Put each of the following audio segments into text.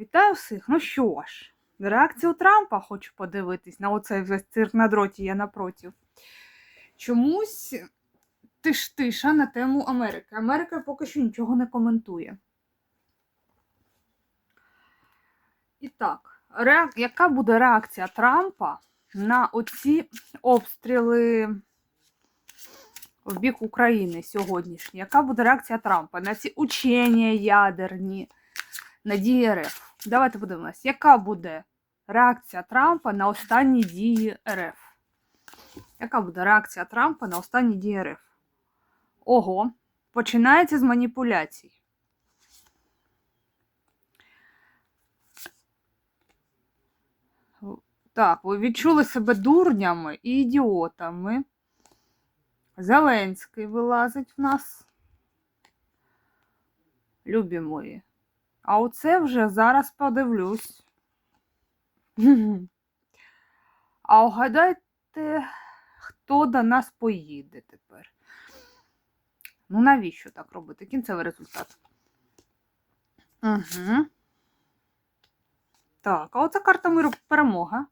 Вітаю всіх. Ну що ж, реакцію Трампа хочу подивитись на оцей цирк на дроті я напротив. Чомусь тиш-тиша на тему Америки. Америка поки що нічого не коментує. І так, ре... яка буде реакція Трампа на оці обстріли в бік України сьогоднішні? Яка буде реакція Трампа на ці учення ядерні? На дії РФ. Давайте подивимось, яка буде реакція Трампа на останні дії РФ? Яка буде реакція Трампа на останні дії РФ? Ого, починається з маніпуляцій. Так, ви відчули себе дурнями і ідіотами. Зеленський вилазить в нас. Любі мої. А оце вже зараз подивлюсь. А угадайте, хто до нас поїде тепер. Ну, навіщо так робити? Кінцевий результат. Угу. Так, а оце карта миру перемога.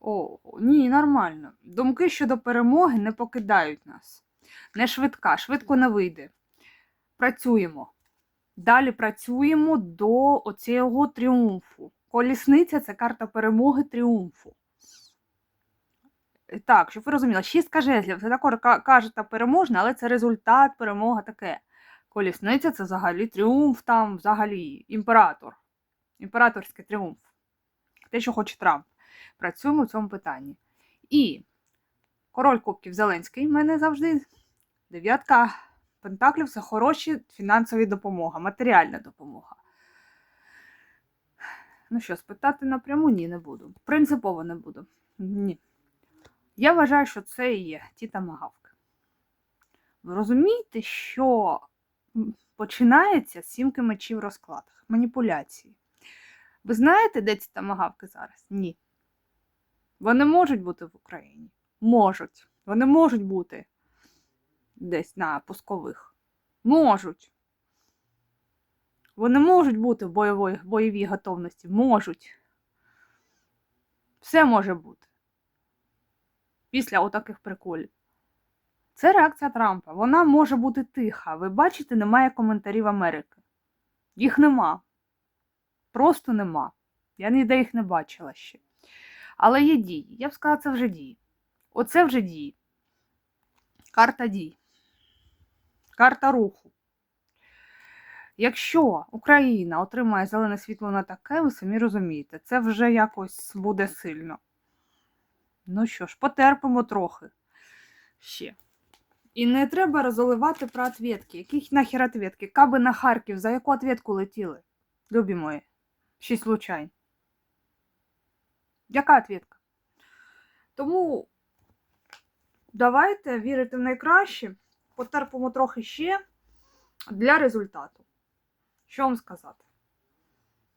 О, ні, нормально. Думки щодо перемоги не покидають нас. Не швидка, швидко не вийде. Працюємо. Далі працюємо до оцього тріумфу. Колісниця це карта перемоги тріумфу. Так, щоб ви розуміли, шістка жезлів це також кажете переможна, але це результат, перемога таке. Колісниця це взагалі тріумф, там взагалі імператор. Імператорський тріумф. Те, що хоче Трамп. Працюємо в цьому питанні. І король Кубків Зеленський в мене завжди дев'ятка. Пентаклів це хороші фінансові допомога, матеріальна допомога. Ну що, спитати напряму ні, не буду. Принципово не буду. Ні. Я вважаю, що це і є ті тамагавки. Ви розумієте, що починається сімки мечів в розкладах, маніпуляції. Ви знаєте, де ці тамагавки зараз? Ні. Вони можуть бути в Україні. Можуть. Вони можуть бути десь на пускових. Можуть. Вони можуть бути в бойовій, бойовій готовності. Можуть. Все може бути. Після отаких приколів. Це реакція Трампа. Вона може бути тиха. Ви бачите, немає коментарів Америки. Їх нема. Просто нема. Я ніде їх не бачила ще. Але є дії. Я б сказала, це вже дії. Оце вже дії. Карта дій. Карта руху. Якщо Україна отримає зелене світло на таке, ви самі розумієте, це вже якось буде сильно. Ну що ж, потерпимо трохи ще. І не треба розоливати про ответки. Яких нахер ответки? Каби на Харків, за яку ответку летіли? Любі мої. Шість случайно. Яка ответка? Тому давайте вірити в найкраще потерпимо трохи ще для результату. Що вам сказати?